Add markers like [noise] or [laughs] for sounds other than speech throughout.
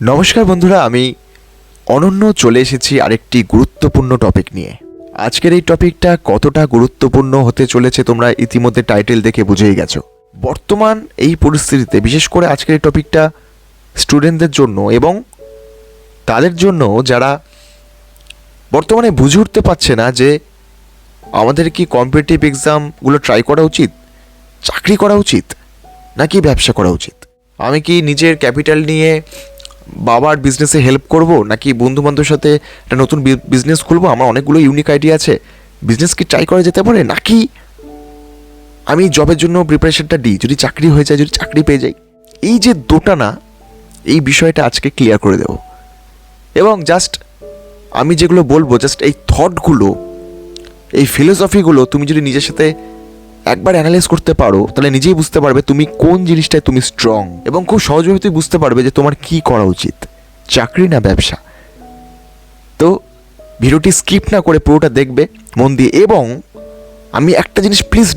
নমস্কার বন্ধুরা, আমি অনন্য চলে এসেছি আরেকটি গুরুত্বপূর্ণ টপিক নিয়ে। আজকের এই টপিকটা কতটা গুরুত্বপূর্ণ হতে চলেছে তোমরা ইতিমধ্যে টাইটেল দেখে বুঝেই গেছো। বর্তমান এই পরিস্থিতিতে, বিশেষ করে আজকের এই টপিকটা স্টুডেন্টদের জন্য এবং তাদের জন্য যারা বর্তমানে বুঝে উঠতে পারছে না যে আমাদের কি কম্পিটিটিভ এক্সামগুলো ট্রাই করা উচিত, চাকরি করা উচিত, নাকি ব্যবসা করা উচিত। আমি কি নিজের ক্যাপিটাল নিয়ে বাবার বিজনেসে হেল্প করব নাকি বন্ধু বান্ধবের সাথে একটা নতুন বিজনেস খুলবো? আমার অনেকগুলো ইউনিক আইডিয়া আছে। বিজনেস কি ট্রাই করা যেতে পারে? নাকি আমি জবের জন্য প্রিপারেশনটা দিই? যদি চাকরি হয়ে যায়, যদি চাকরি পেয়ে যাই। এই যে দোটানা এই বিষয়টা আজকে ক্লিয়ার করে দেব। এবং জাস্ট আমি যেগুলো বলব জাস্ট এই থটগুলো এই ফিলোসফিগুলো তুমি যদি নিজের সাথে একবার অ্যানালাইজ করতে পারো, তাহলে নিজেই বুঝতে পারবে তুমি কোন জিনিসটায় তুমি স্ট্রং এবং খুব সহজভাবে তুমি বুঝতে পারবে যে তোমার কি করা উচিত, চাকরি না ব্যবসা। তো ভিডিওটি স্কিপ না করে পুরোটা দেখবে, মন দিয়ে এবং আমি একটা জিনিস প্লিজ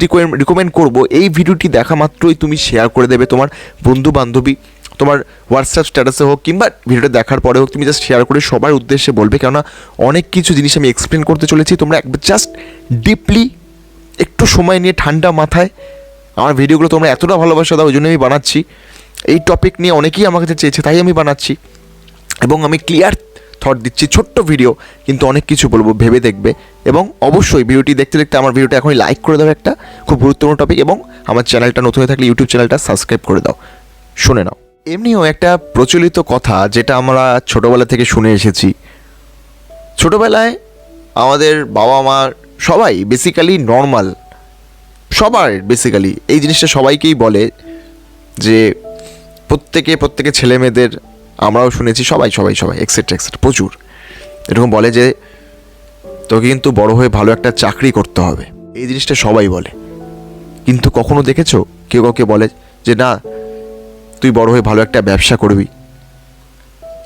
রিকমেন্ড করব, এই ভিডিওটি দেখা মাত্রই তুমি শেয়ার করে দেবে তোমার বন্ধু বান্ধবী তোমার হোয়াটসঅ্যাপ স্ট্যাটাসে হোক কিংবা ভিডিওটা দেখার পরে হোক তুমি জাস্ট শেয়ার করে সবার উদ্দেশ্যে বলবে, কেননা অনেক কিছু জিনিস আমি এক্সপ্লেন করতে চলেছি, তোমরা একবার জাস্ট ডিপলি একটু সময় নিয়ে ঠান্ডা মাথায়। আমার ভিডিওগুলো তোমরা এতটা ভালোবাসা দাও ওই জন্য আমি বানাচ্ছি। এই টপিক নিয়ে অনেকেই আমার কাছে চেয়েছে, তাই আমি বানাচ্ছি। এবং আমি ক্লিয়ার থট দিচ্ছি, ছোট্ট ভিডিও কিন্তু অনেক কিছু বলব, ভেবে দেখবে। এবং অবশ্যই ভিডিওটি দেখতে দেখতে আমার ভিডিওটা এখনই লাইক করে দাও একটা, খুব গুরুত্বপূর্ণ টপিক এবং আমার চ্যানেলটা নতুন হয়ে থাকলে ইউটিউব চ্যানেলটা সাবস্ক্রাইব করে দাও। শুনে নাও। এমনিও একটা প্রচলিত কথা, যেটা আমরা ছোটোবেলা থেকে শুনে এসেছি। ছোটোবেলায় আমাদের বাবা মা সবাই বেসিক্যালি নর্মাল সবার বেসিক্যালি এই জিনিসটা সবাইকেই বলে যে প্রত্যেকে প্রত্যেকে ছেলে মেয়েদের আমরাও শুনেছি সবাই সবাই সবাই এক্সেট্রা এক্সেট্রা প্রচুর। এরকম বলে যে তোকে কিন্তু বড় হয়ে ভালো একটা চাকরি করতে হবে। এই জিনিসটা সবাই বলে। কিন্তু কখনো দেখেছ? কেউ কাউকে বলে যে না, তুই বড় হয়ে ভালো একটা ব্যবসা করবি।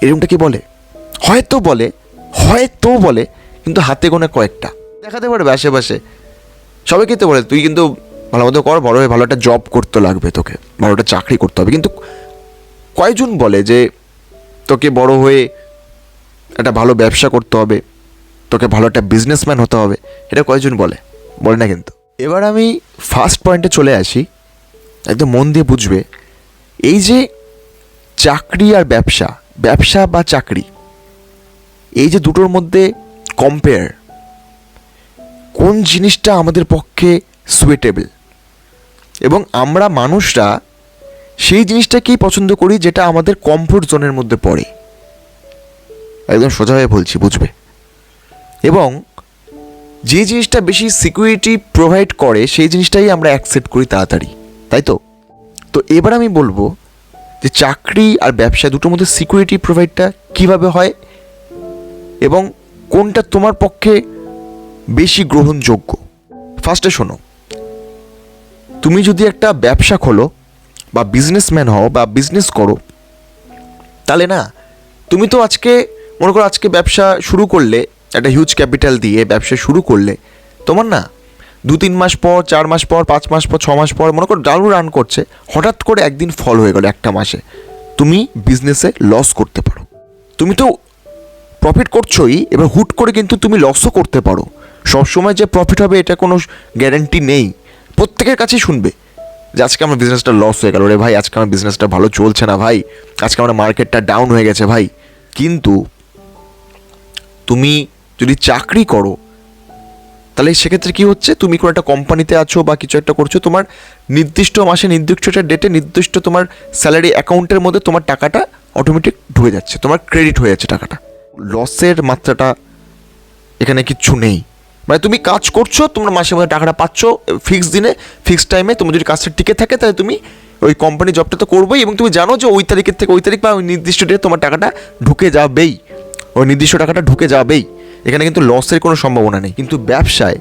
এরকমটা কি বলে? হয়তো বলে হয়তো বলে, কিন্তু হাতে গোনা কয়েকটা। দেখাতে পারবে আশেপাশে। সবাই কিন্তু বলে, তুই কিন্তু ভালো মতো কর, বড় হয়ে ভালো একটা জব করতে লাগবে তোকে, ভালো একটা চাকরি করতে হবে। কিন্তু কয়জন বলে যে, তোকে বড় হয়ে একটা ভালো ব্যবসা করতে হবে, তোকে ভালো একটা বিজনেসম্যান হতে হবে? এটা কয়জন বলে? বলে না কিন্তু। এবার আমি ফার্স্ট পয়েন্টে চলে আসি, একদম মন দিয়ে বুঝবে। এই যে চাকরি আর ব্যবসা ব্যবসা বা চাকরি, এই যে দুটোর মধ্যে কম্পেয়ার কোন জিনিসটা আমাদের পক্ষে সুয়েটেবল এবং আমরা মানুষরা সেই জিনিসটাকেই পছন্দ করি যেটা আমাদের কমফোর্ট জোনের মধ্যে পড়ে। একদম সোজাভাবে বলছি, বুঝবে? এবং যে জিনিসটা বেশি সিকিউরিটি প্রোভাইড করে, সেই জিনিসটাই আমরা অ্যাকসেপ্ট করি তাড়াতাড়ি, তাই তো? তো এবার আমি বলব যে চাকরি আর ব্যবসা দুটোর মধ্যে সিকিউরিটি প্রোভাইডটা কীভাবে হয় এবং কোনটা তোমার পক্ষে বেশি গ্রহণযোগ্য। ফার্স্টে শোনো। তুমি যদি একটা ব্যবসা খোলো, বা বিজনেসম্যান হও, বা বিজনেস করো, তাহলে না, তুমি তো আজকে, মনে করো আজকে ব্যবসা শুরু করলে, একটা হিউজ ক্যাপিটাল দিয়ে ব্যবসা শুরু করলে, তোমার না দু তিন মাস পর, চার মাস পর, পাঁচ মাস পর, ছ মাস পর, মনে করো দারুণ রান করছে, হঠাৎ করে একদিন ফল হয়ে গেলো একটা মাসে। তুমি বিজনেসে লস করতে পারো। তুমি তো প্রফিট করছোই, এবার হুট করে কিন্তু তুমি লসও করতে পারো। সবসময় যে প্রফিট হবে, এটা কোনো গ্যারেন্টি নেই। প্রত্যেকের কাছেই শুনবে যে আজকে আমার বিজনেসটা লস হয়ে গেল। রে ভাই, আজকে আমার বিজনেসটা ভালো চলছে না ভাই। আজকে আমার মার্কেটটা ডাউন হয়ে গেছে ভাই। কিন্তু তুমি যদি চাকরি করো, তাহলে সেক্ষেত্রে কি হচ্ছে? তুমি কোনো একটা কোম্পানিতে আছো বা কিছু একটা করছ, তোমার নির্দিষ্ট মাসে নির্দিষ্ট একটা ডেটে নির্দিষ্ট তোমার স্যালারি অ্যাকাউন্টের মধ্যে তোমার টাকাটা অটোমেটিক ঢুকে যাচ্ছে, তোমার ক্রেডিট হয়ে যাচ্ছে টাকাটা। লসের মাত্রাটা এখানে কিচ্ছু নেই। মানে তুমি কাজ করছ, তোমরা মাসে মাসে টাকাটা পাচ্ছ ফিক্স দিনে ফিক্সড টাইমে তোমার যদি কাজটা টিকে থাকে, তাহলে তুমি ওই কোম্পানি জবটা তো করবোই এবং তুমি জানো যে ওই তারিখের থেকে ওই তারিখ বা ওই নির্দিষ্ট ডেটে তোমার টাকাটা ঢুকে যাবেই। ওই নির্দিষ্ট টাকাটা ঢুকে যাবেই। এখানে কিন্তু লসের কোনো সম্ভাবনা নেই। কিন্তু ব্যবসায়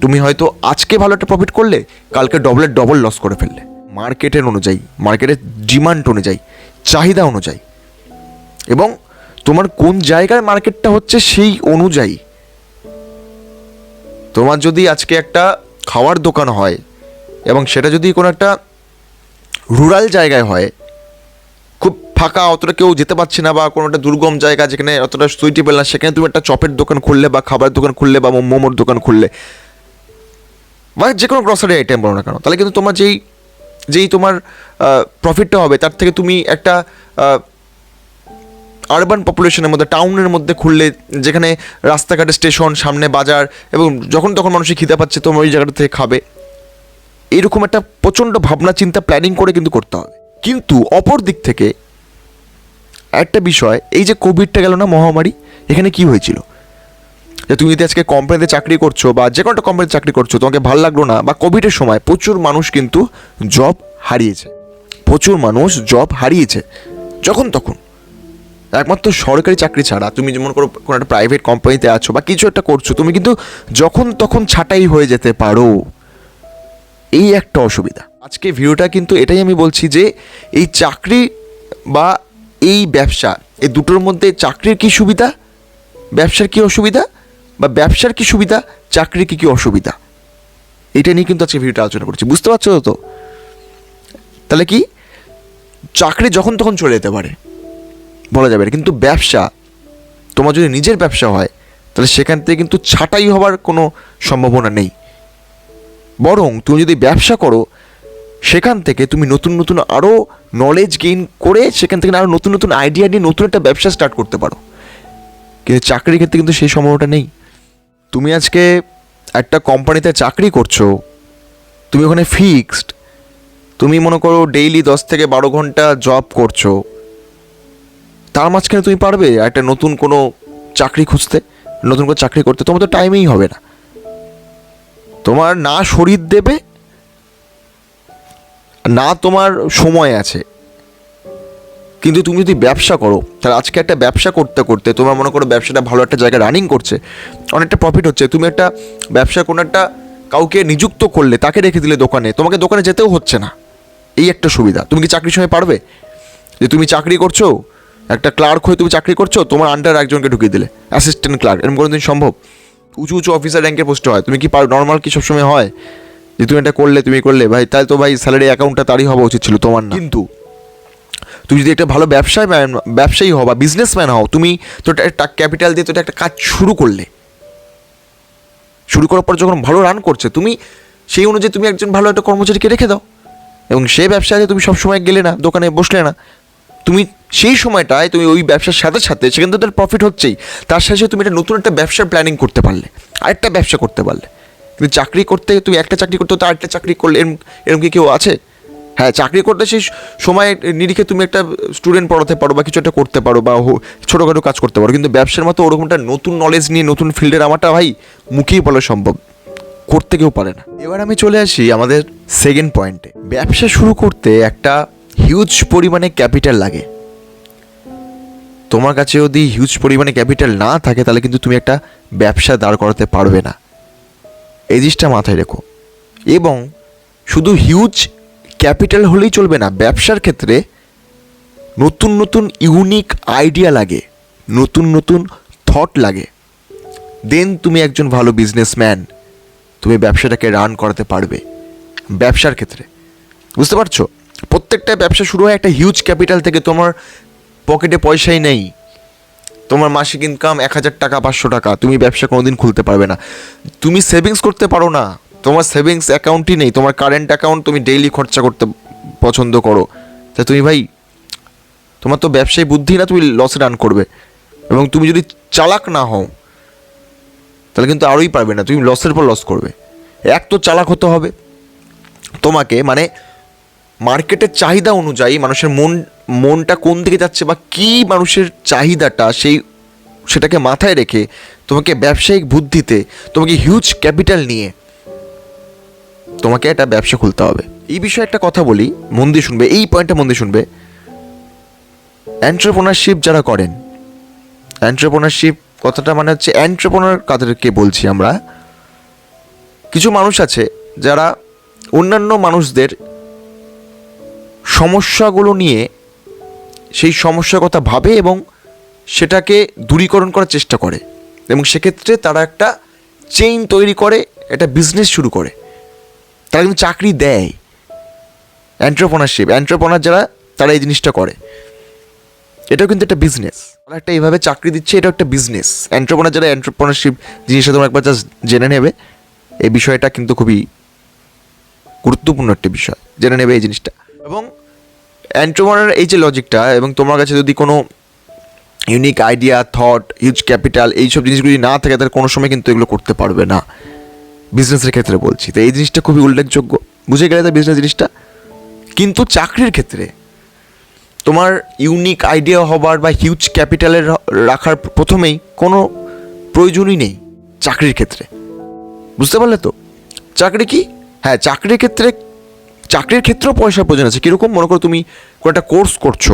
তুমি হয়তো আজকে ভালো একটা প্রফিট করলে, কালকে ডবলের ডবল লস করে ফেললে। মার্কেটের অনুযায়ী, মার্কেটের ডিমান্ড অনুযায়ী, চাহিদা অনুযায়ী। এবং তোমার কোন জায়গার মার্কেটটা হচ্ছে সেই অনুযায়ী তোমার যদি আজকে একটা খাওয়ার দোকান হয় এবং সেটা যদি কোনো একটা রুরাল জায়গায় হয়, খুব ফাঁকা, অতটা কেউ যেতে পারছে না বা কোনো একটা দুর্গম জায়গা যেখানে অতটা সুইটেবল না, সেখানে তুমি একটা চপের দোকান খুললে বা খাবার দোকান খুললে বা মোমোর দোকান খুললে, বা যে কোনো গ্রসারি আইটেম বলো না কেন, তাহলে কিন্তু তোমার যেই যেই তোমার প্রফিটটা হবে, তার থেকে তুমি একটা আরবান পপুলেশনের মধ্যে টাউনের মধ্যে খুললে, যেখানে রাস্তাঘাটে স্টেশন সামনে বাজার এবং যখন তখন মানুষের খিদে পাচ্ছে তোমার ওই জায়গাটা থেকে খাবে। এরকম একটা প্রচণ্ড ভাবনা, চিন্তা প্ল্যানিং করে কিন্তু করতে হবে। কিন্তু অপর দিক থেকে একটা বিষয়, এই যে কোভিডটা গেল না মহামারী, এখানে কি হয়েছিল? যে তুমি যদি আজকে কোম্পানিতে চাকরি করছ বা যে কোনো কোম্পানিতে চাকরি করছ, তোমাকে ভালো লাগল না, বা কোভিডের সময় প্রচুর মানুষ কিন্তু জব হারিয়েছে। প্রচুর মানুষ জব হারিয়েছে, যখন তখন। একমাত্র সরকারি চাকরি ছাড়া তুমি যেমন করো কোনো একটা প্রাইভেট কোম্পানিতে আছো বা কিছু একটা করছ, তুমি কিন্তু যখন তখন ছাটাই হয়ে যেতে পারো। এই একটা অসুবিধা। আজকে ভিডিওটা কিন্তু এটাই আমি বলছি যে, এই চাকরি বা এই ব্যবসা, এই দুটোর মধ্যে চাকরির কি সুবিধা, ব্যবসার কি অসুবিধা, বা ব্যবসার কি সুবিধা, চাকরির কি কি অসুবিধা? এটা নিয়ে কিন্তু আজকে ভিডিওটা আলোচনা করছি। বুঝতে পারছ তো? তাহলে কি? চাকরি যখন তখন চলে যেতে পারে। বলা যাবে কিন্তু ব্যবসা, তোমার যদি নিজের ব্যবসা হয়, তাহলে সেখান থেকে কিন্তু ছাঁটাই হওয়ার কোনো সম্ভাবনা নেই। বরং তুমি যদি ব্যবসা করো, সেখান থেকে তুমি নতুন নতুন আরও নলেজ গেইন করে সেখান থেকে আরও নতুন নতুন আইডিয়া নিয়ে নতুন একটা ব্যবসা স্টার্ট করতে পারো। কিন্তু চাকরির ক্ষেত্রে কিন্তু সেই সম্ভাবনাটা নেই। তুমি আজকে একটা কোম্পানিতে চাকরি করছ, তুমি ওখানে ফিক্সড তুমি মনে করো ডেইলি দশ থেকে বারো ঘণ্টা জব করছ তার মাঝখানে তুমি পারবে একটা নতুন কোনো চাকরি খুঁজতে, নতুন করে চাকরি করতে। তোমার তো টাইমেই হবে না। তোমার না শরীর দেবে, না তোমার সময় আছে। কিন্তু তুমি যদি ব্যবসা করো, তাহলে আজকে একটা ব্যবসা করতে করতে তোমার মনে করো ব্যবসাটা ভালো একটা জায়গায় রানিং করছে, অনেকটা প্রফিট হচ্ছে। তুমি একটা ব্যবসা কোনো একটা কাউকে নিযুক্ত করলে, তাকে রেখে দিলে দোকানে, তোমাকে দোকানে যেতেও হচ্ছে না। এই একটা সুবিধা। তুমি কি চাকরির সময় পারবে? যে তুমি চাকরি করছ একটা ক্লার্ক হয়ে তুমি চাকরি করছ তোমার আন্ডার একজনকে ঢুকিয়ে দিলে অ্যাসিস্ট্যান্ট ক্লার্ক এরকম কোনো দিন সম্ভব? উঁচু উঁচু অফিসার র্যাঙ্কের পোস্টে হয় তুমি কি পারো? নর্মাল কি সবসময় হয়? যে তুমি এটা করলে তুমি করলে ভাই তাহলে তো ভাই স্যালারি অ্যাকাউন্টটা তারই হওয়া উচিত ছিল তোমার না। কিন্তু তুমি যদি একটা ভালো ব্যবসায় ব্যবসায়ী হও বা বিজনেসম্যান হও তুমি তো একটা ক্যাপিটাল দিয়ে তো এটা একটা কাজ শুরু করলে। শুরু করার পর যখন ভালো রান করছে তুমি সেই অনুযায়ী তুমি একজন ভালো একটা কর্মচারীকে রেখে দাও। এবং সেই ব্যবসায় তুমি সবসময় গেলে না দোকানে বসলে না। তুমি সেই সময়টায় তুমি ওই ব্যবসার সাথে সাথে সেখান থেকে তার প্রফিট হচ্ছেই। তার সাথে তুমি একটা নতুন একটা ব্যবসার প্ল্যানিং করতে পারলে, আরেকটা ব্যবসা করতে পারলে। কিন্তু চাকরি করতে, তুমি একটা চাকরি করতে তো আরেকটা চাকরি করলে, এরম এরকম কি কেউ আছে? হ্যাঁ চাকরি করতে সেই সময় নিরিখে তুমি একটা স্টুডেন্ট পড়াতে পারো বা কিছু একটা করতে পারো বা ছোটোখাটো কাজ করতে পারো। কিন্তু ব্যবসার মতো ওরকমটা নতুন নলেজ নিয়ে, নতুন ফিল্ডের আমারটা ভাই মুখেই বলা সম্ভব। করতে কেউ পারে না। এবার আমি চলে আসি আমাদের সেকেন্ড পয়েন্টে ব্যবসা শুরু করতে একটা হিউজ পরিমাণে ক্যাপিটাল লাগে। তোমার কাছে যদি হিউজ পরিমাণে ক্যাপিটাল না থাকে, তাহলে কিন্তু তুমি একটা ব্যবসা দাঁড় করাতে পারবে না। এই জিনিসটা মাথায় রেখো। এবং শুধু হিউজ ক্যাপিটাল হলেই চলবে না, ব্যবসার ক্ষেত্রে নতুন নতুন ইউনিক আইডিয়া লাগে, নতুন নতুন থট লাগে। দেন তুমি একজন ভালো বিজনেসম্যান তুমি ব্যবসাটাকে রান করাতে পারবে ব্যবসার ক্ষেত্রে। বুঝতে পারছ? প্রত্যেকটা ব্যবসা শুরু হয় একটা হিউজ ক্যাপিটাল থেকে তোমার পকেটে পয়সাই নেই। তোমার মাসিক ইনকাম এক হাজার টাকা, পাঁচশো টাকা। তুমি ব্যবসা কোনোদিন খুলতে পারবে না। তুমি সেভিংস করতে পারো না। তোমার সেভিংস অ্যাকাউন্টই নেই। তোমার কারেন্ট অ্যাকাউন্ট তুমি ডেইলি খরচা করতে পছন্দ করো। তা তুমি ভাই, তোমার তো ব্যবসায়ী বুদ্ধি না তুমি লসে রান করবে। এবং তুমি যদি চালাক না হও, তাহলে কিন্তু আরোই পারবে না। তুমি লসের পর লস করবে। এক তো চালাক হতে হবে। তোমাকে মানে মার্কেটের চাহিদা অনুযায়ী মানুষের মন, মনটা কোন দিকে যাচ্ছে বা কী মানুষের চাহিদাটা সেই সেটাকে মাথায় রেখে তোমাকে ব্যবসায়িক বুদ্ধিতে তোমাকে হিউজ ক্যাপিটাল নিয়ে তোমাকে একটা ব্যবসা খুলতে হবে। এই বিষয়ে একটা কথা বলি, মন দিয়ে শুনবে, এই পয়েন্টটা মন দিয়ে শুনবে। অ্যান্টারপ্রনারশিপ যারা করেন অ্যান্টারপ্রনারশিপ কথাটা মানে হচ্ছে অ্যান্টারপ্রনার কাদেরকে বলছি আমরা, কিছু মানুষ আছে যারা অন্যান্য মানুষদের সমস্যাগুলো নিয়ে সেই সমস্যার কথা ভাবে এবং সেটাকে দূরীকরণ করার চেষ্টা করে। এবং সেক্ষেত্রে তারা একটা চেইন তৈরি করে, একটা বিজনেস শুরু করে। তারা কিন্তু চাকরি দেয়। অ্যান্টারপ্রনারশিপ অ্যান্টারপ্রনার যারা, তারা এই জিনিসটা করে। এটাও কিন্তু একটা বিজনেস তারা একটা এইভাবে চাকরি দিচ্ছে, এটাও একটা বিজনেস এন্টারপ্রনার যারা এন্টারপ্রনারশিপ জিনিসটা তোমরা একবার জাস্ট জেনে নেবে, এই বিষয়টা কিন্তু খুবই গুরুত্বপূর্ণ একটা বিষয়। জেনে নেবে এই জিনিসটা। এবং অ্যান্ট্রোমারের এই যে লজিকটা এবং তোমার কাছে যদি কোনো unique idea thought huge capital এইসব জিনিসগুলো না থাকে, তাহলে কোনো সময় কিন্তু এগুলো করতে পারবে না। বিজনেসের ক্ষেত্রে বলছি। তো এই জিনিসটা খুবই উল্লেখযোগ্য। বুঝে গেলে তো বিজনেস জিনিসটা? কিন্তু চাকরির ক্ষেত্রে তোমার ইউনিক আইডিয়া হবার বা হিউজ ক্যাপিটালের রাখার প্রথমেই কোনো প্রয়োজনই নেই চাকরির ক্ষেত্রে। বুঝতে পারলে তো? চাকরি কি? হ্যাঁ চাকরির ক্ষেত্রে চাকরির ক্ষেত্রেও পয়সার প্রয়োজন আছে। কীরকম? মনে করো তুমি কোনো একটা কোর্স করছ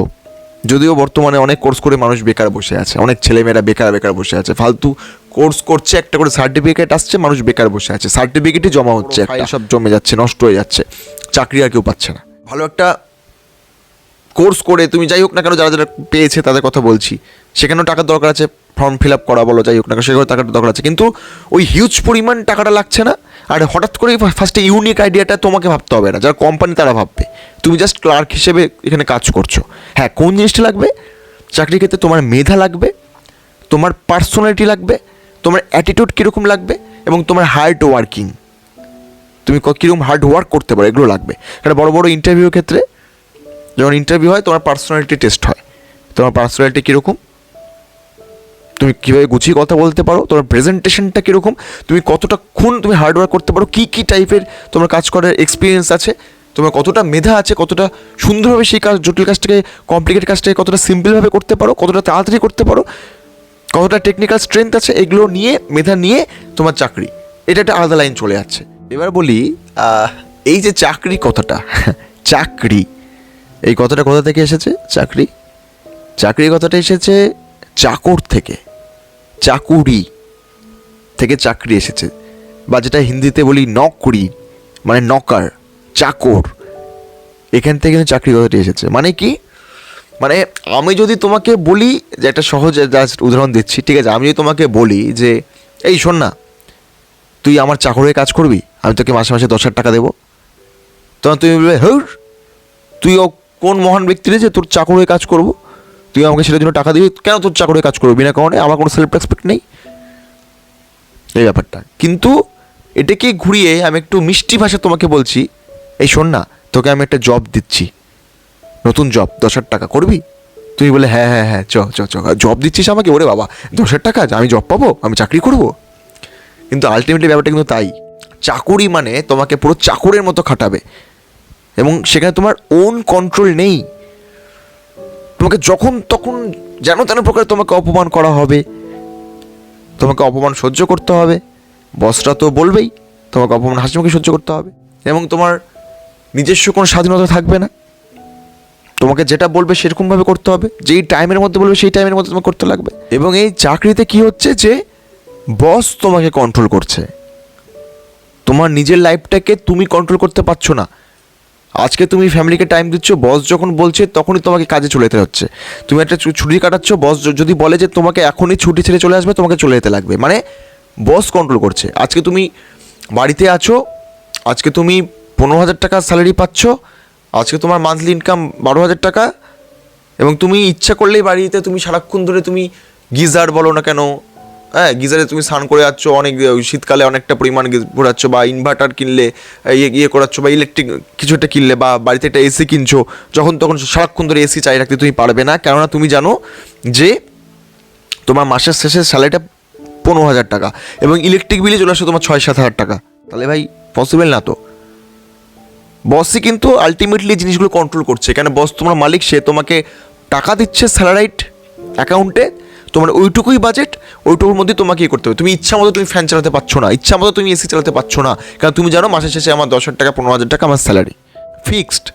যদিও বর্তমানে অনেক কোর্স করে মানুষ বেকার বসে আছে অনেক ছেলেমেয়েরা বেকার বেকার বসে আছে। ফালতু কোর্স করছে একটা করে সার্টিফিকেট আসছে মানুষ বেকার বসে আছে। সার্টিফিকেটই জমা হচ্ছে একটা। সব জমে যাচ্ছে নষ্ট হয়ে যাচ্ছে। চাকরি আর কেউ পাচ্ছে না। ভালো একটা কোর্স করে, তুমি যাই হোক না কেন যারা যারা পেয়েছে তাদের কথা বলছি, সেখানেও টাকার দরকার আছে, ফর্ম ফিল আপ করা বলো, যাই হোক না কেন টাকার দরকার আছে। কিন্তু ওই হিউজ পরিমাণ টাকাটা লাগছে না, আর হঠাৎ করে ফার্স্টে ইউনিক আইডিয়াটা তোমাকে ভাবতে হবে না, যারা কোম্পানি তারা ভাববে। তুমি জাস্ট ক্লার্ক হিসেবে এখানে কাজ করছ। হ্যাঁ কোন জিনিসটা লাগবে? চাকরির ক্ষেত্রে তোমার মেধা লাগবে, তোমার পার্সোনালিটি লাগবে, তোমার অ্যাটিটিউড কীরকম লাগবে, এবং তোমার হার্ড ওয়ার্কিং তুমি কীরকম হার্ড ওয়ার্ক করতে পারো, এগুলো লাগবে। কারণ বড় বড় ইন্টারভিউর ক্ষেত্রে যখন ইন্টারভিউ হয়, তোমার পার্সোনালিটি টেস্ট হয়। তোমার পার্সোনালিটি কীরকম? তুমি কীভাবে গুছিয়ে কথা বলতে পারো? তোমার প্রেজেন্টেশনটা কীরকম? তুমি কতটা খুন তুমি হার্ডওয়ার্ক করতে পারো? কী কী টাইপের তোমার কাজ করার এক্সপিরিয়েন্স আছে? তোমার কতটা মেধা আছে? কতটা সুন্দরভাবে সেই কাজ, জটিল কাজটাকে কমপ্লিকেট কাজটাকে কতটা সিম্পলভাবে করতে পারো? কতটা তাড়াতাড়ি করতে পারো? কতটা টেকনিক্যাল স্ট্রেংথ আছে? এগুলো নিয়ে, মেধা নিয়ে তোমার চাকরি। এটা একটা আলাদা লাইন চলে যাচ্ছে। এবার বলি এই যে চাকরি কথাটা, [laughs] চাকরি। এই কথাটা কোথা থেকে এসেছে? চাকরি। চাকরি কথাটা এসেছে চাকর থেকে। চাকুরি থেকে চাকরি এসেছে। বা যেটা হিন্দিতে বলি নকরি মানে নকার, চাকর। এখান থেকে কিন্তু চাকরি কথাটি এসেছে। মানে কি? মানে আমি যদি তোমাকে বলি যে একটা সহজ জাস্ট উদাহরণ দিচ্ছি, ঠিক আছে? আমি যদি তোমাকে বলি যে, এই শোন না, তুই আমার চাকর হয়ে কাজ করবি? আমি তোকে মাসে মাসে দশ হাজার টাকা দেবো। তখন তুমি বলবে, হৌর তুই ও কোন মহান ব্যক্তি যে তোর চাকর কাজ করব? তুই আমাকে সেটার জন্য টাকা দিবি? কেন তোর চাকর কাজ করব? বিনা কারণে আমার কোনো সেলফ রেসপেক্ট নেই। এই ব্যাপারটা। কিন্তু এটাকে ঘুরিয়ে আমি একটু মিষ্টি ভাষা তোমাকে বলছি, এই শোন না, তোকে আমি একটা জব দিচ্ছি। নতুন জব দশ হাজার টাকা করবি? তুই বলে হ্যাঁ হ্যাঁ হ্যাঁ চ চ চ। জব দিচ্ছিস আমাকে? ওরে বাবা, দশ হাজার টাকা? আমি জব পাবো? আমি চাকরি করব? কিন্তু আলটিমেটলি ব্যাপারটা কিন্তু তাই। চাকুরি মানে তোমাকে পুরো চাকুরের মতো খাটাবে। এবং সেখানে তোমার ওন কন্ট্রোল নেই। তোমাকে যখন তখন যেন তেন প্রকারে তোমাকে অপমান করা হবে। তোমাকে অপমান সহ্য করতে হবে। বসরা তো বলবেই, তোমাকে অপমান হাসি মুখে সহ্য করতে হবে। এবং তোমার নিজস্ব কোনো স্বাধীনতা থাকবে না। তোমাকে যেটা বলবে সেরকমভাবে করতে হবে। যেই টাইমের মধ্যে বলবে সেই টাইমের মধ্যে তোমাকে করতে লাগবে। এবং এই চাকরিতে কি হচ্ছে যে বস তোমাকে কন্ট্রোল করছে। তোমার নিজের লাইফটাকে তুমি কন্ট্রোল করতে পারছ না। আজকে তুমি ফ্যামিলিকে টাইম দিচ্ছ বস যখন বলছে তখনই তোমাকে কাজে চলে যেতে হচ্ছে। তুমি একটা ছুটি কাটাচ্ছ বস যদি বলে যে তোমাকে এখনই ছুটি ছেড়ে চলে আসবে, তোমাকে চলে যেতে লাগবে। মানে বস কন্ট্রোল করছে। আজকে তুমি বাড়িতে আছো, আজকে তুমি পনেরো হাজার টাকা স্যালারি পাচ্ছ, আজকে তোমার মান্থলি ইনকাম বারো হাজার টাকা, এবং তুমি ইচ্ছা করলেই বাড়িতে তুমি সারাক্ষণ ধরে তুমি গিজার বলো না কেন হ্যাঁ গিজারে তুমি স্নান করে যাচ্ছ, অনেক শীতকালে অনেকটা পরিমাণ ঘোরাচ্ছ বা ইনভার্টার কিনলে ইয়ে ইয়ে করাচ্ছ বা ইলেকট্রিক কিছু একটা কিনলে বা বাড়িতে একটা এসি কিনছো, যখন তখন সারাক্ষণ ধরে এসি চাই রাখতে তুমি পারবে না। কেননা তুমি জানো যে তোমার মাসের শেষে স্যালারিটা পনেরো হাজার টাকা এবং ইলেকট্রিক বিলে চলে আসছে তোমার ছয়, সাত হাজার টাকা। তাহলে ভাই পসিবল না তো? বসই কিন্তু আলটিমেটলি জিনিসগুলো কন্ট্রোল করছে। কেন বস তোমার মালিক, সে তোমাকে টাকা দিচ্ছে স্যালারাইট অ্যাকাউন্টে তোমার ওইটুকুই বাজেট ওইটুকুর মধ্যে তোমাকে ইয়ে করতে হবে। তুমি ইচ্ছা মতো তুমি ফ্যান চালাতে পারছ না, ইচ্ছা মতো তুমি এসি চালাতে পারছ না, কারণ তুমি জানো মাসের শেষে আমার দশ হাজার টাকা, পনেরো হাজার টাকা আমার স্যালারি ফিক্সড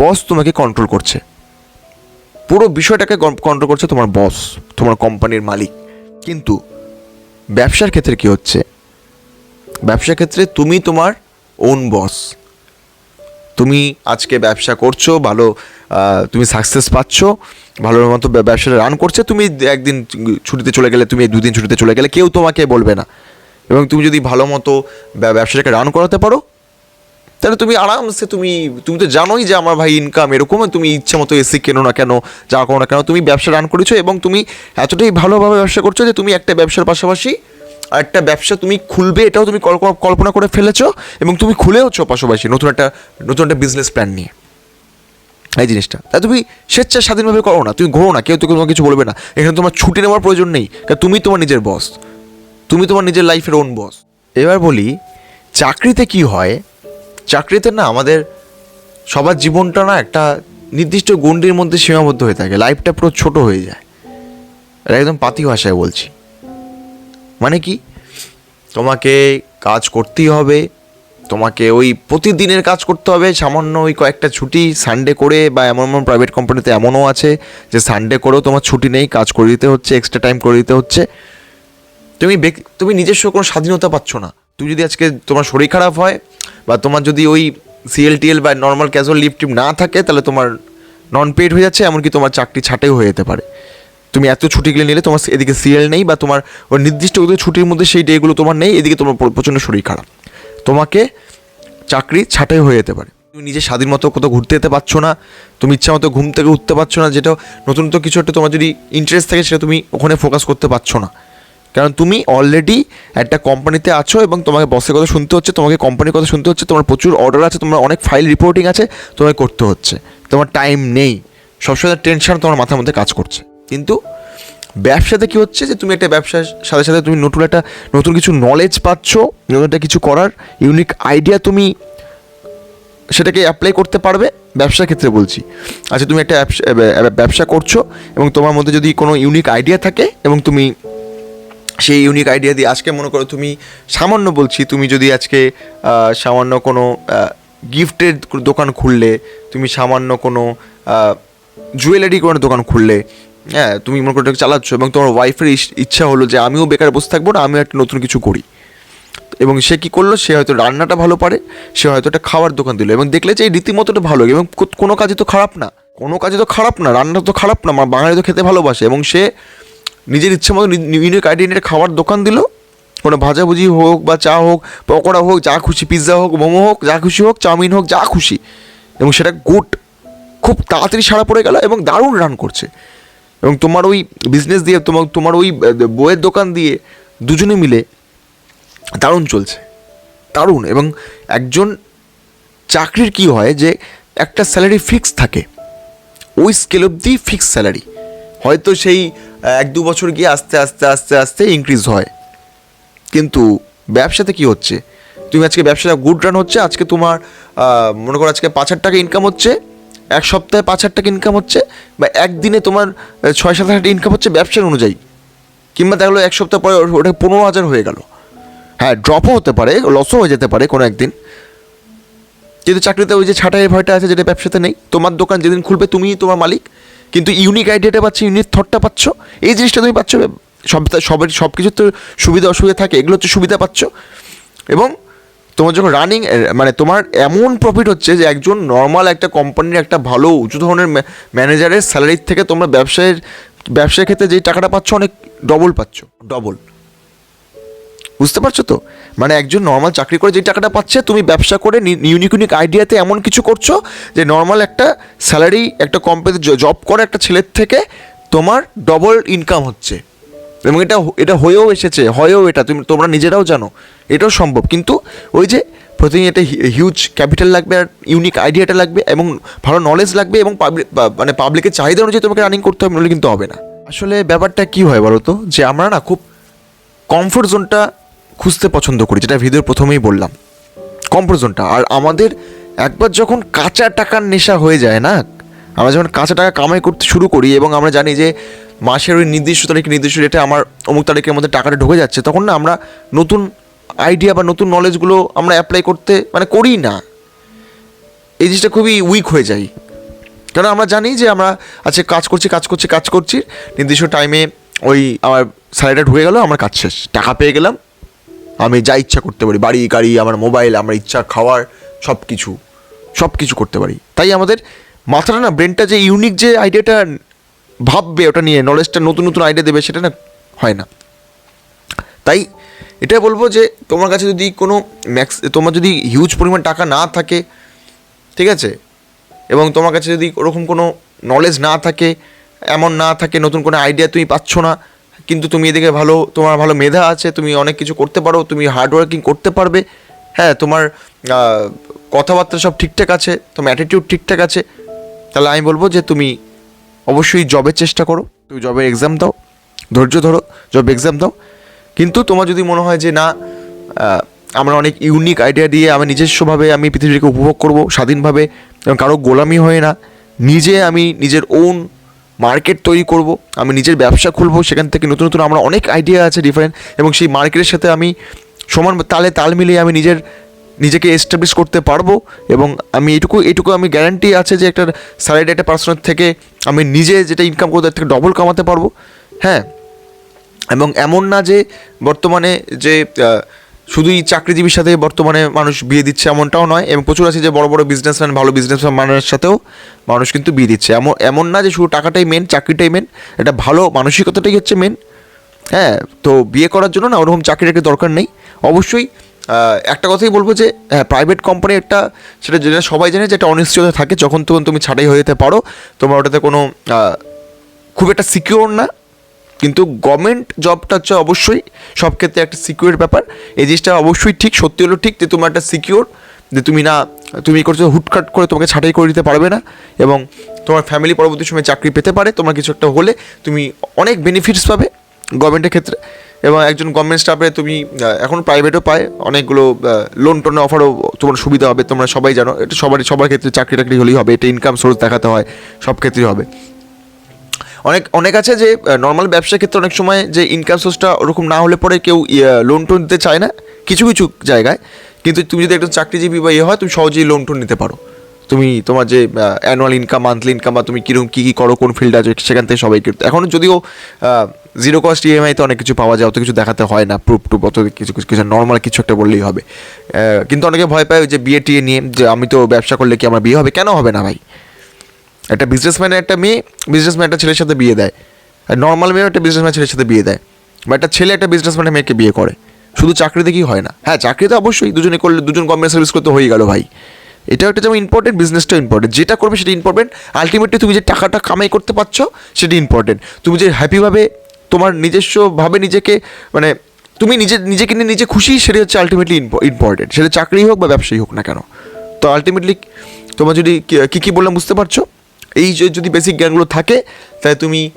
বস তোমাকে কন্ট্রোল করছে। পুরো বিষয়টাকে কন্ট্রোল করছে তোমার বস তোমার কোম্পানির মালিক। কিন্তু ব্যবসার ক্ষেত্রে কি হচ্ছে? ব্যবসার ক্ষেত্রে তুমি তোমার ওন বস তুমি আজকে ব্যবসা করছ, ভালো তুমি সাকসেস পাচ্ছ ভালো মতো ব্যবসাটা রান করছে, তুমি একদিন ছুটিতে চলে গেলে, তুমি দুদিন ছুটিতে চলে গেলে কেউ তোমাকে বলবে না। এবং তুমি যদি ভালো মতো ব্যবসাটাকে রান করাতে পারো, তাহলে তুমি আরামসে তুমি তুমি তো জানোই যে আমার ভাই ইনকাম এরকম, তুমি ইচ্ছে মতো এসি কেনো না কেন, যা করো না কেন, তুমি ব্যবসা রান করেছ এবং তুমি এতটাই ভালোভাবে ব্যবসা করছ যে তুমি একটা ব্যবসার পাশাপাশি আরেকটা ব্যবসা তুমি খুলবে, এটাও তুমি কল্প- কল্পনা করে ফেলেছো এবং তুমি খুলেওছো পাশাপাশি নতুন একটা নতুন একটা বিজনেস প্ল্যান নিয়ে। এই জিনিসটা। তা তুমি স্বেচ্ছা স্বাধীনভাবে করো না, তুমি ঘোরো না, কেউ তো তোমাকে কিছু বলবে না। এখানে তোমার ছুটি নেওয়ার প্রয়োজন নেই, কারণ তুমি তোমার নিজের বস তুমি তোমার নিজের লাইফের ওন বস এবার বলি, চাকরিতে কি হয়? চাকরিতে না আমাদের সবার জীবনটা না একটা নির্দিষ্ট গণ্ডির মধ্যে সীমাবদ্ধ হয়ে থাকে লাইফটা পুরো ছোট হয়ে যায়। এটা একদম পাতি ভাষায় বলছি। মানে কি? তোমাকে কাজ করতেই হবে তোমাকে ওই প্রতিদিনের কাজ করতে হবে। সামান্য ওই কয়েকটা ছুটি সানডে করে বা এমন এমন প্রাইভেট কোম্পানিতে এমনও আছে যে সানডে করেও তোমার ছুটি নেই, কাজ করে দিতে হচ্ছে এক্সট্রা টাইম করে দিতে হচ্ছে। তুমি তুমি নিজস্ব কোনো স্বাধীনতা পাচ্ছ না। তুমি যদি আজকে তোমার শরীর খারাপ হয় বা তোমার যদি ওই সিএলটিএল বা নর্মাল ক্যাজুয়াল লিভ টিপ না থাকে, তাহলে তোমার নন পেড হয়ে যাচ্ছে, এমনকি তোমার চাকরি ছাঁটাইও হয়ে যেতে পারে। তুমি এত ছুটিগুলো নিলে তোমার এদিকে সিএল নেই বা তোমার ওই নির্দিষ্ট ছুটির মধ্যে সেই ডেগুলো তোমার নেই, এদিকে তোমার প্রচণ্ড শরীর খারাপ। তোমাকে চাকরি ছাঁটাই হয়ে যেতে পারে। তুমি নিজে স্বাধীন মতো কোথাও ঘুরতে যেতে পারছ না, তুমি ইচ্ছা মতো ঘুম থেকে উঠতে পারছ না, যেটা নতুন তো কিছু একটা তোমার যদি ইন্টারেস্ট থাকে সেটা তুমি ওখানে ফোকাস করতে পারছ না। কারণ তুমি অলরেডি একটা কোম্পানিতে আছো এবং তোমাকে বসের কথা শুনতে হচ্ছে, তোমাকে কোম্পানির কথা শুনতে হচ্ছে, তোমার প্রচুর অর্ডার আছে, তোমার অনেক ফাইল রিপোর্টিং আছে, তোমাকে করতে হচ্ছে। তোমার টাইম নেই। সবসময় টেনশন তোমার মাথার মধ্যে কাজ করছে। কিন্তু ব্যবসাতে কি হচ্ছে যে তুমি একটা ব্যবসার সাথে সাথে তুমি নতুন একটা, নতুন কিছু নলেজ পাচ্ছ, নতুন একটা কিছু করার ইউনিক আইডিয়া তুমি সেটাকে অ্যাপ্লাই করতে পারবে, ব্যবসার ক্ষেত্রে বলছি। আচ্ছা তুমি একটা ব্যবসা- করছ এবং তোমার মধ্যে যদি কোনো ইউনিক আইডিয়া থাকে এবং তুমি সেই ইউনিক আইডিয়া দিয়ে আজকে মনে করো তুমি সামান্য বলছি, তুমি যদি আজকে সামান্য কোনো গিফটের দোকান খুললে, তুমি সামান্য কোনো জুয়েলারি কোনো দোকান খুললে হ্যাঁ তুমি মনে করো চালাচ্ছ এবং তোমার ওয়াইফের ইচ্ছা হলো যে আমিও বেকার বসে থাকব না, আমিও একটা নতুন কিছু করি। এবং সে কী করল? সে হয়তো রান্নাটা ভালো পারে, সে হয়তো একটা খাওয়ার দোকান দিল এবং দেখলে যে এই রীতিমতোটা ভালো এবং কোনো কাজে তো খারাপ না। কোনো কাজে তো খারাপ না, রান্না তো খারাপ না বাঙালি তো খেতে ভালোবাসে এবং সে নিজের ইচ্ছে মতো ইউনিক আইডিয়া খাওয়ার দোকান দিল। কোনো ভাজাভুজি হোক বা চা হোক, পকোড়া হোক, যা খুশি পিৎজা হোক, মোমো হোক, যা খুশি হোক, চাউমিন হোক, যা খুশি। এবং সেটা গুড। খুব তাড়াতাড়ি সারা পড়ে গেল এবং দারুণ রান করছে। এবং তোমার ওই বিজনেস দিয়ে, তোমার তোমার ওই বইয়ের দোকান দিয়ে দুজনে মিলে দারুণ চলছে। দারুণ। এবং একজন চাকরির কি হয় যে একটা স্যালারি ফিক্স থাকে। ওই স্কেল অবধি ফিক্স স্যালারি হয়তো সেই এক দু বছর গিয়ে আস্তে আস্তে আস্তে আস্তে ইনক্রিজ হয়। কিন্তু ব্যবসাতে কি হচ্ছে? তুমি আজকে ব্যবসাটা গুড রান হচ্ছে, আজকে তোমার মনে করো আজকে পাঁচ হাজার টাকা ইনকাম হচ্ছে এক সপ্তাহে পাঁচ হাজার টাকা ইনকাম হচ্ছে বা একদিনে তোমার ছয় সাত হাজার ইনকাম হচ্ছে ব্যবসার অনুযায়ী। কিংবা দেখা গেলো এক সপ্তাহ পরে ওটা পনেরো হাজার হয়ে গেল। হ্যাঁ ড্রপও হতে পারে লসও হয়ে যেতে পারে কোনো একদিন। কিন্তু চাকরিতে ওই যে ছাটাই ভয়টা আছে, যেটা ব্যবসাতে নেই। তোমার দোকান যেদিন খুলবে তুমিই তোমার মালিক। কিন্তু ইউনিক আইডিয়াটা পাচ্ছ ইউনিক থটটা পাচ্ছ, এই জিনিসটা তুমি পাচ্ছ। সব সবের সব কিছুর তো সুবিধা অসুবিধা থাকে, এগুলো হচ্ছে সুবিধা পাচ্ছ। এবং তোমার যখন রানিং মানে তোমার এমন প্রফিট হচ্ছে যে একজন নর্মাল একটা কোম্পানির একটা ভালো, উঁচু ধরনের ম্যানেজারের স্যালারির থেকে তোমরা ব্যবসায়ের ব্যবসার ক্ষেত্রে যেই টাকাটা পাচ্ছ অনেক ডবল পাচ্ছ ডবল বুঝতে পারছ তো? মানে একজন নর্মাল চাকরি করে যে টাকাটা পাচ্ছে, তুমি ব্যবসা করে ইউনিক ইউনিক আইডিয়াতে এমন কিছু করছ যে নর্মাল একটা স্যালারি একটা কোম্পানিতে জব করে একটা ছেলের থেকে তোমার ডবল ইনকাম হচ্ছে। এবং এটা এটা হয়েও এসেছে, হয়েও এটা, তুমি তোমরা নিজেরাও জানো, এটাও সম্ভব। কিন্তু ওই যে প্রতিদিন এটা হিউজ ক্যাপিটাল লাগবে আর ইউনিক আইডিয়াটা লাগবে এবং ভালো নলেজ লাগবে এবং পাবলিক মানে পাবলিকের চাহিদা অনুযায়ী তোমাকে রানিং করতে হবে নইলে কিন্তু হবে না। আসলে ব্যাপারটা কি হয় বলো তো যে আমরা না খুব কমফোর্ট জোনটা খুঁজতে পছন্দ করি, যেটা ভিডিওর প্রথমেই বললাম। কমফোর্ট জোনটা আর আমাদের একবার যখন কাঁচা টাকার নেশা হয়ে যায় না, আমরা যখন কাঁচা টাকা কামাই করতে শুরু করি এবং আমরা জানি যে মাসের ওই নির্দিষ্ট তারিখে নির্দিষ্ট রেটে আমার অমুক তারিখের মধ্যে টাকাটা ঢুকে যাচ্ছে, তখন না আমরা নতুন আইডিয়া বা নতুন নলেজগুলো আমরা অ্যাপ্লাই করতে মানে করি না। এই জিনিসটা খুবই উইক হয়ে যায় কারণ আমরা জানি যে আমরা আচ্ছা কাজ করছি কাজ করছি কাজ করছি, নির্দিষ্ট টাইমে ওই আমার স্যালারিটা ঢুকে গেল, আমার কাজ শেষ। টাকা পেয়ে গেলাম, আমি যা ইচ্ছা করতে পারি, বাড়ি, গাড়ি, আমার মোবাইল আমার ইচ্ছা, খাওয়ার সব কিছু সব কিছু করতে পারি। তাই আমাদের মাথাটা না ব্রেনটা যে ইউনিক যে আইডিয়াটা ভাববে, ওটা নিয়ে নলেজটা নতুন নতুন আইডিয়া দেবে, সেটা না হয় না। তাই এটাই বলব যে, তোমার কাছে যদি কোনো ম্যাক্স তোমার যদি হিউজ পরিমাণ টাকা না থাকে, ঠিক আছে? এবং তোমার কাছে যদি ওরকম কোনো নলেজ না থাকে, এমন না থাকে, নতুন কোনো আইডিয়া তুমি পাচ্ছ না, কিন্তু তুমি এদিকে ভালো, তোমার ভালো মেধা আছে, তুমি অনেক কিছু করতে পারো, তুমি হার্ডওয়ার্কিং করতে পারবে হ্যাঁ তোমার কথাবার্তা সব ঠিকঠাক আছে, তোমার অ্যাটিটিউড ঠিকঠাক আছে, তাহলে আমি বলব যে তুমি অবশ্যই জবের চেষ্টা করো। তুমি জবের এক্সাম দাও, ধৈর্য ধরো জব এক্সাম দাও। কিন্তু তোমার যদি মনে হয় যে না আমরা অনেক ইউনিক আইডিয়া দিয়ে আমি নিজস্বভাবে আমি পৃথিবীকে উপভোগ করব স্বাধীনভাবে এবং কারও গোলামি হয়ে না, নিজে আমি নিজের ওন মার্কেট তৈরি করব, আমি নিজের ব্যবসা খুলবো, সেখান থেকে নতুন নতুন আমরা অনেক আইডিয়া আছে ডিফারেন্ট এবং সেই মার্কেটের সাথে আমি সমান তালে তাল মিলিয়ে আমি নিজের নিজেকে এস্টাবলিশ করতে পারব এবং আমি এটুকু এটুকু আমি গ্যারান্টি আছে যে একটা স্যালারি একটা পার্সনের থেকে আমি নিজে যেটা ইনকাম করব তার থেকে ডবল কামাতে পারব। হ্যাঁ? এবং এমন না যে বর্তমানে যে শুধুই চাকরিজীবীর সাথে বর্তমানে মানুষ বিয়ে দিচ্ছে এমনটাও নয় এবং প্রচুর আছে যে বড় বড় বিজনেসম্যান ভালো বিজনেসম্যান মানুষের সাথেও মানুষ কিন্তু বিয়ে দিচ্ছে। এমন এমন না যে শুধু টাকাটাই মেন চাকরিটাই মেন এটা ভালো মানসিকতাটাই হচ্ছে মেন হ্যাঁ? তো বিয়ে করার জন্য না ওরকম চাকরিটাকে দরকার নেই। অবশ্যই একটা কথাই বলব যে হ্যাঁ প্রাইভেট কোম্পানি একটা, সেটা যেটা সবাই জানে যে একটা অনিশ্চয়তা থাকে, যখন তখন তুমি ছাড়াই হয়ে যেতে পারো, তোমার ওটাতে কোনো খুব একটা সিকিওর না, কিন্তু গভর্নমেন্ট জবটা হচ্ছে অবশ্যই সব ক্ষেত্রে একটা সিকিউর ব্যাপার। এই জিনিসটা অবশ্যই ঠিক, সত্যি হলো ঠিক যে তোমার একটা সিকিউর যে তুমি না, তুমি করছ, হুটকাট করে তোমাকে ছাঁটাই করে দিতে পারবে না, এবং তোমার ফ্যামিলি পরবর্তী সময় চাকরি পেতে পারে, তোমার কিছু একটা হলে তুমি অনেক বেনিফিটস পাবে। গভর্নমেন্টের ক্ষেত্রে এবং একজন গভর্নমেন্ট স্টাফে তুমি এখন প্রাইভেটও পায়, অনেকগুলো লোন টোন অফারও তোমার সুবিধা হবে, তোমরা সবাই জানো, এটা সবারই সবার ক্ষেত্রে চাকরি টাকরি হলেই হবে, এটা ইনকাম সোর্স দেখাতে হয়, সব ক্ষেত্রেই হবে। অনেক অনেক আছে যে নর্মাল ব্যবসার ক্ষেত্রে অনেক সময় যে ইনকাম সোর্সটা ওরকম না হলে পরে কেউ লোন টোন দিতে চায় না, কিছু কিছু জায়গায়। কিন্তু তুমি যদি একটা চাকরিজীবী বা ইয়ে হয়, তুমি সহজেই লোন টোন নিতে পারো। তুমি তোমার যে অ্যানুয়াল ইনকাম মান্থলি ইনকাম বা তুমি কীরকম কী কী করো, কোন ফিল্ড আছে, সেখান থেকে সবাই কিন্তু এখন যদিও জিরো কস্ট ইএমআইতে অনেক কিছু পাওয়া যায়, অত কিছু দেখাতে হয় না প্রুফ টুপ অত কিছু কিছু কিছু নর্মাল কিছু একটা বললেই হবে। কিন্তু অনেকে ভয় পায় যে বিয়ে টিয়ে নিয়ে, যে আমি তো ব্যবসা করলে কি আমার বিয়ে হবে? কেন হবে না ভাই? একটা বিজনেসম্যানের একটা মেয়ে বিজনেসম্যান একটা ছেলের সাথে বিয়ে দেয়। আর নর্মাল মেয়েও একটা বিজনেসম্যান ছেলের সাথে বিয়ে দেয়। বা একটা ছেলে একটা বিজনেসম্যানের মেয়েকে বিয়ে করে। শুধু চাকরি দেখেই হয় না। হ্যাঁ চাকরিতে অবশ্যই, দুজনে করলে, দুজন গভর্নমেন্ট সার্ভিস করতে হয়ে গেল ভাই। এটা একটা যেমন ইম্পর্টেন্ট বিজনেসটাও ইম্পর্টেন্ট যেটা করবে সেটা ইম্পর্টেন্ট আলটিমেটলি তুমি যে টাকাটা কামাই করতে পারছ, সেটা ইম্পর্টেন্ট তুমি যে হ্যাপিভাবে তোমার নিজস্বভাবে নিজেকে মানে তুমি নিজে, নিজেকে নিয়ে নিজে খুশি, সেটা হচ্ছে আলটিমেটলি ইম্পর্টেন্ট সেটা চাকরি হোক বা ব্যবসায়ী হোক না কেন। তো আলটিমেটলি তোমার যদি কি- কি বললাম বুঝতে পারছ? এই যদি বেসিক জ্ঞানগুলো থাকে, তাহলে তুমি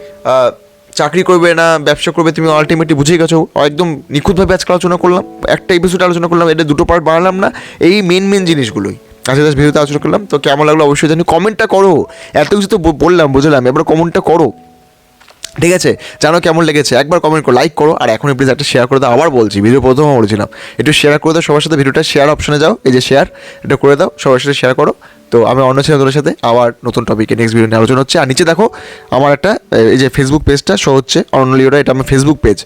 চাকরি করবে না, ব্যবসা করবে, তুমি আলটিমেটলি বুঝেই গেছো। একদম নিখুঁতভাবে আজকে আলোচনা করলাম। একটা এপিসোড আলোচনা করলাম, এটা দুটো পার্ট বানালাম না। এই মেন মেন জিনিসগুলোই। আজকে জাস্ট ভিডিওতে আলোচনা করলাম। তো কেমন লাগল অবশ্যই জানি কমেন্টটা করো। এত কিছু তো বললাম, বুঝলাম। এবার কমেন্টটা করো। ঠিক আছে? জানো কেমন লেগেছে? একবার কমেন্ট করো লাইক করো। আর এখন প্লিজ একটা শেয়ার করে দাও। আবার বলছি ভিডিও প্রথমে বলেছিলাম। একটু শেয়ার করে দাও সবার সাথে। ভিডিওটা শেয়ার অপশনে যাও। এই যে শেয়ার এটা করে দাও। সবার সাথে শেয়ার করো। তো আমি অন্য ছিলাম তোদের সাথে আবার নতুন টপিকে নেক্সট ভিডিও নিয়ে আলোচনা হচ্ছে। আর নিচে দেখো, আমার একটা এই যে ফেসবুক পেজটা শো হচ্ছে। অনলিওরা এটা আমার ফেসবুক পেজ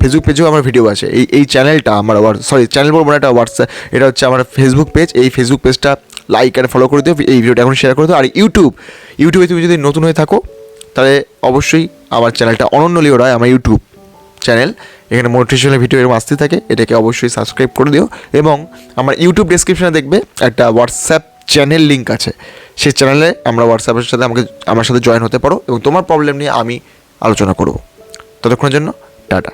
ফেসবুক পেজেও আমার ভিডিও আছে। এই এই চ্যানেলটা আমার সরি চ্যানেল বলব না, এটা হোয়াটসঅ্যাপ এটা হচ্ছে আমার ফেসবুক পেজ এই ফেসবুক পেজটা লাইক আর ফলো করে দিও, এই ভিডিওটা এখন শেয়ার করে দিও। আর ইউটিউব ইউটিউবে তুমি যদি নতুন হয়ে থাকো, তাহলে অবশ্যই আমার চ্যানেলটা অনন্য লিও রায়, আমার ইউটিউব চ্যানেল এখানে মোটিভেশনাল ভিডিও এরকম আসতে থাকে, এটাকে অবশ্যই সাবস্ক্রাইব করে দিও। এবং আমার ইউটিউব ডেসক্রিপশনে দেখবে একটা হোয়াটসঅ্যাপ চ্যানেল লিঙ্ক আছে। সেই চ্যানেলে আমরা হোয়াটসঅ্যাপের সাথে আমাকে, আমার সাথে জয়েন হতে পারো এবং তোমার প্রবলেম নিয়ে আমি আলোচনা করব। ততক্ষণের জন্য, টাটা।